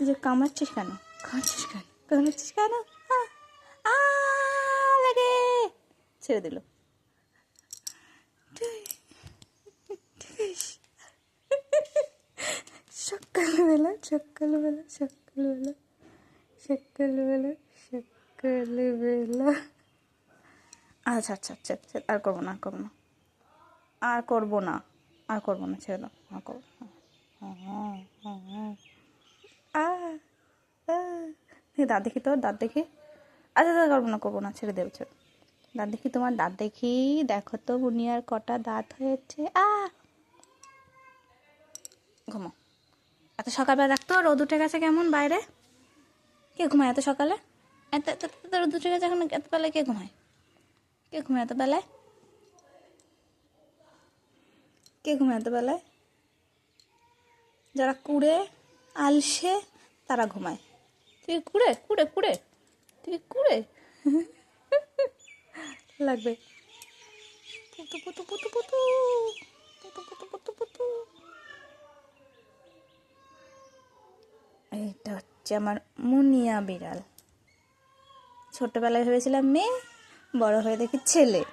তুই যে কামড়াচ্ছিস কেন? কামড়াচ্ছিস কেন? কামড়াচ্ছিস কেন? লাগে। ছেড়ে দিল। সকালবেলা সকালবেলা সকালবেলা সকালবেলা সকালবেলা। আচ্ছা আচ্ছা আচ্ছা আচ্ছা আর করব না আর করব না। আর করব না আর করব না ছেড়ে দাও আর করব না। আ, আ। দেখি দাঁত দেখি তোর, দাঁত দেখি। আচ্ছা আচ্ছা করব না করব না, ছেড়ে দেবে ছেড়ে দাঁত দেখি তোমার, দাঁত দেখি। দেখো তো বুনিয়ার কটা দাঁত হয়েছে। আ! ঘুমো। এত সকালবেলা রাখতো রোদ উঠে গেছে কেমন বাইরে? কে ঘুমায় এত সকালে? এত এত রোদ উঠে গেছে এখন এত বেলায় কে ঘুমায়? কে ঘুমায় এত বেলায়? কে ঘুমায় এত বেলায়? যারা কুড়ে, আলসে, তারা ঘুমায়। তুই কুড়ে কুড়ে কুড়ে? তুই কুড়ে? লাগবে। পুতু পুতু পুতু পুতু। পুতু পুতু পুতু পুতু। এইটা হচ্ছে আমার মুনিয়া বিড়াল। ছোটবেলায় ভেবেছিলাম মেয়ে বড় হয়ে দেখি ছেলে।